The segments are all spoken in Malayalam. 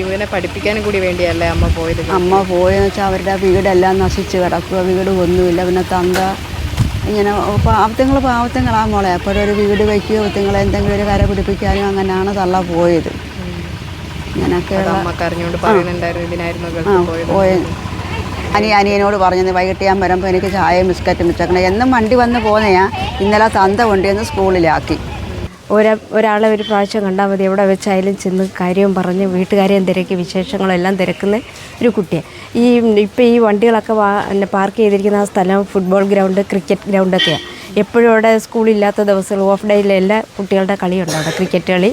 ഇവനെ പഠിപ്പിക്കാനും കൂടി വേണ്ടിയല്ലേ അമ്മ പോയത് അമ്മ പോയെന്ന് വെച്ചാൽ അവരുടെ വീടെല്ലാം നശിച്ച് കിടക്കുക വീട് ഒന്നുമില്ല. പിന്നെ തന്ത ഇങ്ങനെ പാവത്തങ്ങൾ പാവത്തങ്ങളാ മോളെ. അപ്പോഴൊരു വീട് വയ്ക്കുകയോ നിങ്ങൾ എന്തെങ്കിലും ഒരു കര പിടിപ്പിക്കാനും അങ്ങനെയാണ് തള്ള പോയത്. അനിയ അനിയനോട് പറഞ്ഞത് വൈകിട്ട് ഞാൻ വരുമ്പോൾ എനിക്ക് ചായയും ബിസ്ക്കറ്റും വെച്ചേക്കണം എന്നും വണ്ടി വന്ന് പോന്നെയാ. ഇന്നലെ തന്ത കൊണ്ടുവന്ന് സ്കൂളിലാക്കി. ഒരാ ഒരാളെ ഒരു പ്രാവശ്യം കണ്ടാൽ മതി. എവിടെ വെച്ചായാലും ചെന്ന് കാര്യവും പറഞ്ഞ് വീട്ടുകാരെയും തിരക്കി വിശേഷങ്ങളെല്ലാം തിരക്കുന്ന ഒരു കുട്ടിയാണ് ഈ ഇപ്പോൾ ഈ വണ്ടികളൊക്കെ എന്നെ പാർക്ക് ചെയ്തിരിക്കുന്ന ആ സ്ഥലം ഫുട്ബോൾ ഗ്രൗണ്ട് ക്രിക്കറ്റ് ഗ്രൗണ്ടൊക്കെയാണ് എപ്പോഴും അവിടെ സ്കൂളില്ലാത്ത ദിവസങ്ങൾ ഓഫ് ഡേയിലെല്ലാം കുട്ടികളുടെ കളിയുണ്ട് അവിടെ. ക്രിക്കറ്റ് കളി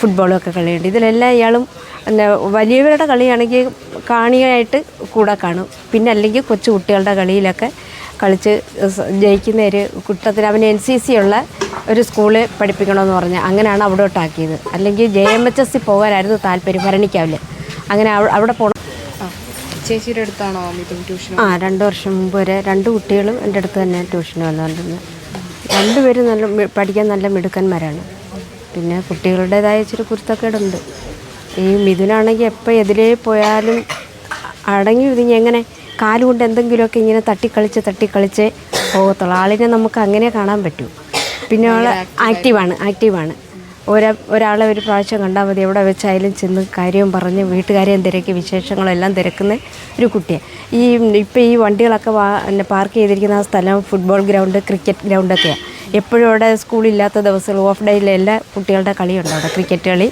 ഫുട്ബോളൊക്കെ കളിയുണ്ട്. ഇതിലെല്ലാം ഇയാളും പിന്നെ വലിയവരുടെ കളിയാണെങ്കിൽ കാണിയായിട്ട് കൂടെ കാണും. പിന്നെ അല്ലെങ്കിൽ കൊച്ചു കുട്ടികളുടെ കളിയിലൊക്കെ കളിച്ച് ജയിക്കുന്ന ഒരു കുട്ടത്തിൽ അവന് എൻ സി സി ഉള്ള ഒരു സ്കൂളിൽ പഠിപ്പിക്കണമെന്ന് പറഞ്ഞ് അങ്ങനെയാണ് അവിടോട്ടാക്കിയത്. അല്ലെങ്കിൽ J M H S C പോകാനായിരുന്നു താല്പര്യം ഭരണിക്കാവില്ല അങ്ങനെ അവിടെ പോകണം ആ ചേച്ചിയുടെ അടുത്താണോ ട്യൂഷൻ ആ രണ്ട് വർഷം മുമ്പ് വരെ രണ്ട് കുട്ടികളും എന്റെ അടുത്ത് തന്നെ ട്യൂഷന് വന്നുകൊണ്ടിരുന്നത് രണ്ടുപേരും നല്ല പഠിക്കാൻ നല്ല മിടുക്കന്മാരാണ്. പിന്നെ കുട്ടികളുടേതായ ഇച്ചിരി കുരുത്തക്കേടുണ്ട്. ഈ മിഥുനാണെങ്കിൽ എപ്പോൾ എതിരേ പോയാലും അടങ്ങി ഒതുങ്ങി എങ്ങനെ കാലുകൊണ്ട് എന്തെങ്കിലുമൊക്കെ ഇങ്ങനെ തട്ടിക്കളിച്ച് തട്ടിക്കളിച്ച് പോകത്തുള്ളൂ. ആളിനെ നമുക്ക് അങ്ങനെ കാണാൻ പറ്റൂ. പിന്നെ അവൾ ആക്റ്റീവാണ് ആക്റ്റീവാണ് ഒരാ ഒരാളെ ഒരു പ്രാവശ്യം കണ്ടാൽ മതി എവിടെ വെച്ചായാലും ചെന്ന് കാര്യവും പറഞ്ഞ് വീട്ടുകാരെയും തിരക്കി വിശേഷങ്ങളെല്ലാം തിരക്കുന്ന ഒരു കുട്ടിയാണ് ഈ ഇപ്പോൾ ഈ വണ്ടികളൊക്കെ വാ പിന്നെ പാർക്ക് ചെയ്തിരിക്കുന്ന ആ സ്ഥലം ഫുട്ബോൾ ഗ്രൗണ്ട് ക്രിക്കറ്റ് ഗ്രൗണ്ടൊക്കെയാണ് എപ്പോഴും അവിടെ സ്കൂളില്ലാത്ത ദിവസങ്ങൾ ഓഫ് ഡേയിലെ എല്ലാ കുട്ടികളുടെ കളിയുണ്ട് അവിടെ ക്രിക്കറ്റ് കളി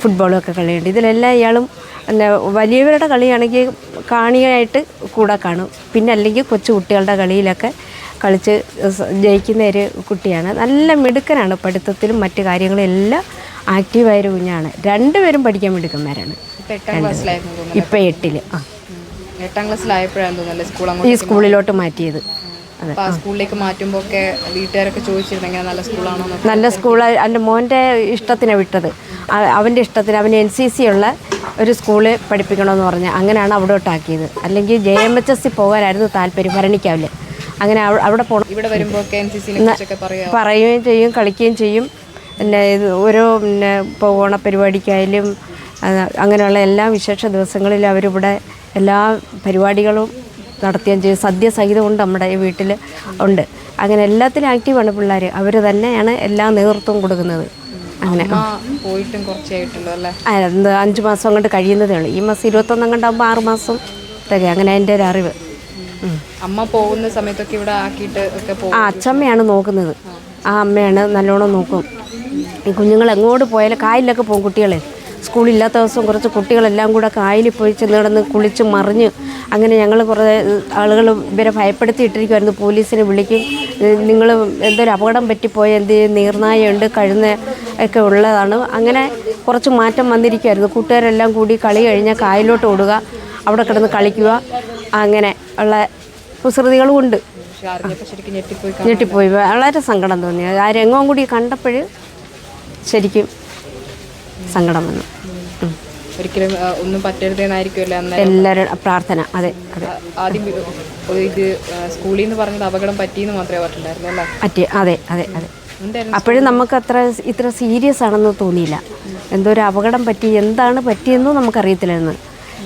ഫുട്ബോളൊക്കെ കളിയുണ്ട്. ഇതിലെല്ലാം ഇയാളും പിന്നെ വലിയവരുടെ കളിയാണെങ്കിൽ കാണിയായിട്ട് കൂടെ കാണും. പിന്നെ അല്ലെങ്കിൽ കൊച്ചു കുട്ടികളുടെ കളിയിലൊക്കെ കളിച്ച് ജയിക്കുന്ന ഒരു കുട്ടിയാണ്. നല്ല മിടുക്കനാണ്. പഠിത്തത്തിലും മറ്റു കാര്യങ്ങളും എല്ലാം ആക്റ്റീവായ ഒരു കുഞ്ഞാണ്. രണ്ടുപേരും പഠിക്കാൻ മിടുക്കന്മാരാണ്. ഇപ്പൊ എട്ടിൽ ആ. എട്ടാം ക്ലാസ്സിലായപ്പോഴാണ് തോന്നുന്നല്ലേ സ്കൂൾ ഈ സ്കൂളിലോട്ട് മാറ്റിയത്. സ്കൂളിലേക്ക് മാറ്റുമ്പോൾ ഒക്കെ വീട്ടുകാരൊക്കെ ചോദിച്ചിരുന്നെങ്കിൽ നല്ല സ്കൂളാണോ നല്ല സ്കൂൾ എന്റെ മോന്റെ ഇഷ്ടത്തിനാണ് വിട്ടത്. അവന്റെ ഇഷ്ടത്തിന് അവൻ എൻ സി സി ഉള്ള ഒരു സ്കൂളിൽ പഠിപ്പിക്കണമെന്ന് പറഞ്ഞ് അങ്ങനെയാണ് അവിടോട്ടാക്കിയത്. അല്ലെങ്കിൽ J M H S C പോകാനായിരുന്നു താല്പര്യം. ഭരണിക്കാവിൽ. അങ്ങനെ അവ- അവിടെ പോകണം ഇവിടെ വരുമ്പോൾ പറയുകയും ചെയ്യും കളിക്കുകയും ചെയ്യും. പിന്നെ ഇത് ഓരോ പിന്നെ ഇപ്പോൾ ഓണപ്പരിപാടിക്കായാലും അങ്ങനെയുള്ള എല്ലാ വിശേഷ ദിവസങ്ങളിലും അവരിവിടെ എല്ലാ പരിപാടികളും നടത്തുകയും ചെയ്യും സദ്യ സഹിതമുണ്ട് നമ്മുടെ ഈ വീട്ടിൽ ഉണ്ട്. അങ്ങനെ എല്ലാത്തിലും ആക്റ്റീവാണ് പിള്ളേർ അവർ തന്നെയാണ് എല്ലാ നേതൃത്വവും കൊടുക്കുന്നത്. അങ്ങനെ. പോയിട്ടും കുറച്ചായിട്ടുള്ളൂ അല്ലേ? എന്ത് അഞ്ച് മാസം അങ്ങോട്ട് കഴിയുന്നതേ ഉള്ളൂ. ഈ മാസം ഇരുപത്തൊന്നും കണ്ടാകുമ്പോൾ ആറ് മാസം അങ്ങനെ അതിന്റെ ഒരു അറിവ്. അമ്മ പോകുന്ന സമയത്തൊക്കെ ഇവിടെ ആക്കിയിട്ട് ഒക്കെ പോകും. ആ അച്ചമ്മയാണ് നോക്കുന്നത്. ആ അമ്മയാണ് നല്ലോണം നോക്കും. ഈ കുഞ്ഞുങ്ങൾ എങ്ങോട്ട് പോയാലും കായലിലൊക്കെ പോകും കുട്ടികളെ. സ്കൂളില്ലാത്ത ദിവസം കുറച്ച് കുട്ടികളെല്ലാം കൂടെ കായലിൽ പോയി ചെന്ന് കിടന്ന് കുളിച്ച് മറിഞ്ഞ് അങ്ങനെ ഞങ്ങൾ കുറേ ആളുകൾ ഇവരെ ഭയപ്പെടുത്തിയിട്ടിരിക്കുമായിരുന്നു പോലീസിനെ വിളിക്കും. നിങ്ങൾ എന്തൊരു അപകടം പറ്റിപ്പോയ? എന്ത് നീർനായുണ്ട് കഴുന്ന ഒക്കെ ഉള്ളതാണ്. അങ്ങനെ കുറച്ച് മാറ്റം വന്നിരിക്കുമായിരുന്നു കൂട്ടുകാരെല്ലാം കൂടി കളി കഴിഞ്ഞാൽ കായലിലോട്ട് ഓടുക. അവിടെ കിടന്ന് കളിക്കുക. അങ്ങനെ ഉള്ള കുസൃതികളും ഉണ്ട്. ഞെട്ടിപ്പോയി വളരെ സങ്കടം തോന്നി. ആ രംഗവും കൂടി കണ്ടപ്പോൾ ശരിക്കും സങ്കടം വന്നു. ഒരിക്കലും ഒന്നും പറ്റരുതെന്നായിരിക്കുമല്ലോ എല്ലാവരും പ്രാർത്ഥന. അതെ അതെ. ആദ്യം ഇത് സ്കൂളിൽ നിന്ന് പറഞ്ഞത് അപകടം പറ്റിയെന്ന് മാത്രമേ പറഞ്ഞിട്ടുണ്ടായിരുന്നു അല്ലേ? പറ്റി. അതെ അതെ അതെ. അപ്പോഴും നമുക്ക് അത്ര ഇത്ര സീരിയസ് ആണെന്ന് തോന്നിയില്ല. എന്തോ ഒരു അപകടം പറ്റി എന്താണ് പറ്റിയെന്നും നമുക്കറിയത്തില്ലായിരുന്നു.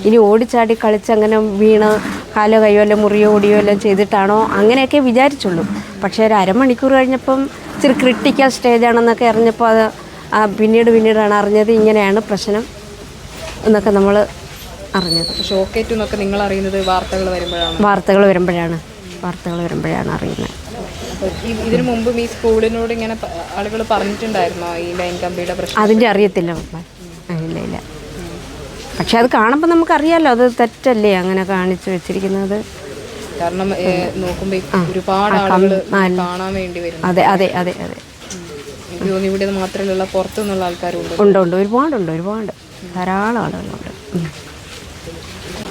ഇനി ഓടിച്ചാടി കളിച്ച് അങ്ങനെ വീണ് കാലോ കയ്യോ അല്ലെ മുറിയോ ഓടിയോ എല്ലാം ചെയ്തിട്ടാണോ അങ്ങനെയൊക്കെ വിചാരിച്ചുള്ളൂ. പക്ഷേ ഒരു അരമണിക്കൂർ കഴിഞ്ഞപ്പം ഇച്ചിരി ക്രിട്ടിക്കൽ സ്റ്റേജ് ആണെന്നൊക്കെ അറിഞ്ഞപ്പോൾ അത് പിന്നീട് പിന്നീടാണ് അറിഞ്ഞത് ഇങ്ങനെയാണ് പ്രശ്നം എന്നൊക്കെ നമ്മൾ അറിഞ്ഞത്. ഷോക്കേറ്റു എന്നൊക്കെ നിങ്ങൾ അറിയുന്നത് വാർത്തകൾ വരുമ്പോഴാണ്. വാർത്തകൾ വരുമ്പോഴാണ്. വാർത്തകൾ വരുമ്പോഴാണ് അറിയുന്നത്. ഇതിനു മുമ്പ് ഈ സ്കൂളിനോട് ഇങ്ങനെ ആളുകൾ പറഞ്ഞിട്ടുണ്ടായിരുന്നോ ഈ ലൈൻ കമ്പിയുടെ പ്രശ്നം? അതിന്റെ അറിയത്തില്ല. ഇല്ല ഇല്ല. പക്ഷെ അത് കാണുമ്പോൾ നമുക്കറിയാലോ അത് തെറ്റല്ലേ അങ്ങനെ കാണിച്ചു വെച്ചിരിക്കുന്നത്. കാരണം നോക്കുമ്പോൾ ഒരുപാട് ആളുകൾ കാണാൻ വേണ്ടി വരും അതെ അതെ അതെ അതെ. ഇവിടെ മാത്രമല്ല ഉണ്ട് ഉണ്ട് ഉണ്ട്. ഒരുപാടുണ്ട് ഒരുപാട്. ധാരാളം ആളുകളുണ്ട്.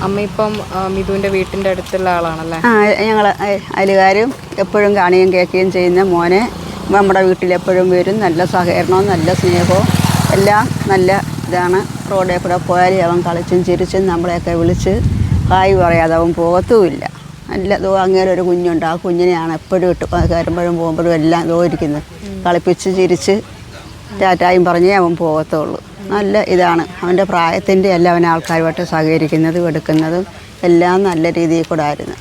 അമ്മ ഇപ്പം മിഥുവിന്റെ വീട്ടിന്റെ അടുത്തുള്ള ആളാണല്ലേ? ആ ഞങ്ങൾ അയലുകാരും എപ്പോഴും കാണുകയും കേൾക്കുകയും ചെയ്യുന്ന മോനെ. നമ്മുടെ വീട്ടിൽ എപ്പോഴും വരും. നല്ല സഹകരണവും നല്ല സ്നേഹവും. എല്ലാം നല്ല ഇതാണ് റോഡിൽ കൂടെ പോയാലും അവൻ കളിച്ചും ചിരിച്ചും നമ്മളെയൊക്കെ വിളിച്ച് ഹായ് പറയാതെ അവൻ പോകത്തുമില്ല. നല്ല ദോ അങ്ങനെ ഒരു കുഞ്ഞുണ്ട്. ആ കുഞ്ഞിനെയാണ് എപ്പോഴും ഇട്ട് കയറുമ്പോഴും പോകുമ്പോഴും എല്ലാം ഇതോ ഇരിക്കുന്നത്. കളിപ്പിച്ച് ചിരിച്ച് ടാറ്റായും പറഞ്ഞേ അവൻ പോകത്തുള്ളൂ. നല്ല ഇതാണ്. അവന്റെ പ്രായത്തിന്റെ എല്ലാം അവൻ ആൾക്കാരുമായിട്ട് സഹകരിക്കുന്നതും എടുക്കുന്നതും എല്ലാം നല്ല രീതിയിൽ കൂടെ ആയിരുന്നു.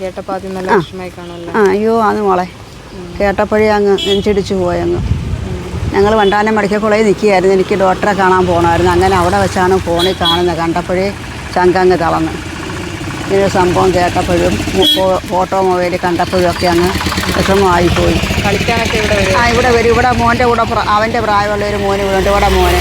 കേട്ടപ്പോൾ ആദ്യം നല്ല വിഷമമായി കാണുമല്ലോ. ആ അയ്യോ ആന്ന് മോളെ. കേട്ടപ്പോഴേ അങ്ങ് നെഞ്ചിടിച്ചു പോയി അങ്ങ് ഞങ്ങൾ വണ്ടാനം മെഡിക്കൽ കോളേജിൽ നിൽക്കുകയായിരുന്നു. എനിക്ക് ഡോക്ടറെ കാണാൻ പോകണമായിരുന്നു. അങ്ങനെ അവിടെ വെച്ചാണ് ഫോണിൽ കാണുന്നത്. കണ്ടപ്പോഴേ ചങ്കങ്ങ് തളർന്ന് ഇങ്ങനെ സംഭവം കേട്ടപ്പോഴും ഫോട്ടോ മൊബൈലിൽ കണ്ടപ്പോഴും ഒക്കെ അങ്ങ് വിഷമമായിപ്പോയി കളിക്കാനൊക്കെ ഇവിടെ ആ ഇവിടെ വരും. ഇവിടെ മോന്റെ കൂടെ അവന്റെ പ്രായമുള്ള ഒരു മോന് ഇവിടെ ഉണ്ട്. ഇവിടെ മോനെ.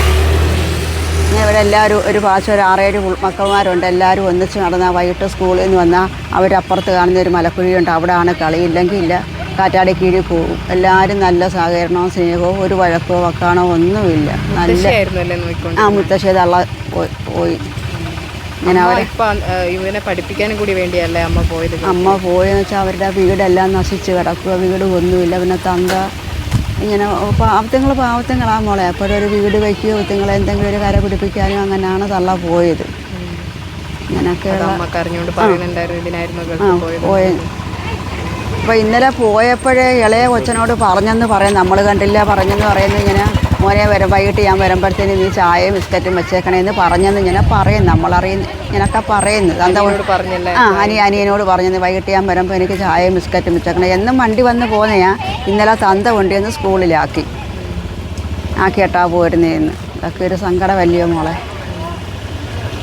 പിന്നെ ഇവിടെ എല്ലാവരും ഒരു പ്രാവശ്യം ഒരു ആറേഴ് മക്കളമാരുണ്ട് എല്ലാവരും ഒന്നിച്ച് നടന്നാൽ വൈകിട്ട് സ്കൂളിൽ നിന്ന് വന്നാൽ അവരപ്പുറത്ത് കാണുന്ന ഒരു മലക്കുഴിയുണ്ട്. അവിടെയാണ് കളിയില്ലെങ്കിൽ ഇല്ല. കാറ്റാടി കീഴിൽ പോകും. എല്ലാവരും നല്ല സഹകരണവും സ്നേഹവും ഒരു വഴക്കോ വക്കാണോ ഒന്നുമില്ല. നല്ല ആ മുത്തശ്ശേ തള്ള പോയി. അവരെ ഇവനെ പഠിപ്പിക്കാനും കൂടി വേണ്ടിയല്ലേ അമ്മ പോയത്? അമ്മ പോയെന്ന് വെച്ചാൽ അവരുടെ വീടെല്ലാം നശിച്ച് കിടക്കുക വീട് ഒന്നുമില്ല. പിന്നെ തന്ത ഇങ്ങനെ പാവത്തങ്ങൾ പാവത്തങ്ങളാ മോളെ. അപ്പോഴൊരു വീട് വയ്ക്കുകയോ നിങ്ങൾ എന്തെങ്കിലും ഒരു കര പിടിപ്പിക്കാനോ അങ്ങനെയാണ് തള്ള പോയത്. കരഞ്ഞുകൊണ്ട് പറയുന്നുണ്ടായിരുന്നു ഇതിനായിരുന്നു പോയത് പോയ അപ്പോൾ ഇന്നലെ പോയപ്പോഴേ ഇളയ കൊച്ചനോട് പറഞ്ഞെന്ന് പറയും. നമ്മൾ കണ്ടില്ല പറഞ്ഞെന്ന് പറയുന്നത് ഇങ്ങനെ മോനെ വരും വൈകിട്ട് ഞാൻ വരുമ്പോഴത്തേന് നീ ചായയും ബിസ്ക്കറ്റും വെച്ചേക്കണേന്ന് പറഞ്ഞെന്ന് ഇങ്ങനെ പറയും. നമ്മളറിയുന്ന ഇങ്ങനൊക്കെ പറയുന്നത്. എന്താ പറഞ്ഞല്ലേ? ആ അനി അനിയനോട് പറഞ്ഞത് വൈകിട്ട് ഞാൻ വരുമ്പോൾ എനിക്ക് ചായയും ബിസ്ക്കറ്റും വെച്ചേക്കണേ. എന്നും വണ്ടി വന്ന് പോന്നെയാ ഇന്നലെ തന്ത കൊണ്ടുവന്ന് സ്കൂളിലാക്കി. ആക്കിയിട്ടാ പോരുന്നതെന്ന് അതൊക്കെ ഒരു വലിയ മോളെ?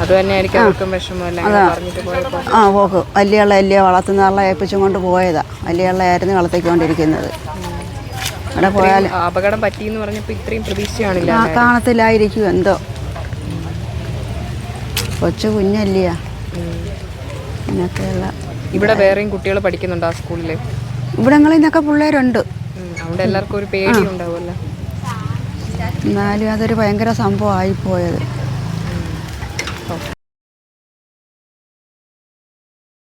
അത് തന്നെയായിരിക്കും അവർക്കും വിഷമമല്ല അങ്ങനെ പറഞ്ഞിട്ട് പോയപ്പോ ആ പോക്ക്. വലിയുള്ള വലിയ വളർത്തുന്ന ഏൽപ്പിച്ചും കൊണ്ട് പോയതാ. വലിയുള്ളയായിരുന്നു വളർത്തിക്കൊണ്ടിരിക്കുന്നത്. അവിടെ പോയാൽ അപകടം പറ്റിയെന്ന് പറഞ്ഞപ്പോൾ ഇത്രയും പ്രതീക്ഷയാണില്ല ആ കാണത്തില്ലായിരിക്കും എന്തോ. കൊച്ചു കുഞ്ഞല്ലയാ. അങ്ങനെയൊക്കെയുള്ള ഇവിടെ വേറെയും കുട്ടികൾ പഠിക്കുന്നുണ്ട് ആ സ്കൂളിൽ? ഇവിടങ്ങളിൽ നിന്നൊക്കെ പിള്ളേരുണ്ട്. അവിടെ എല്ലാവർക്കും ഒരു പേടി ഉണ്ടാവുമല്ലോ എന്നാലും അതൊരു ഭയങ്കര സംഭവം esto.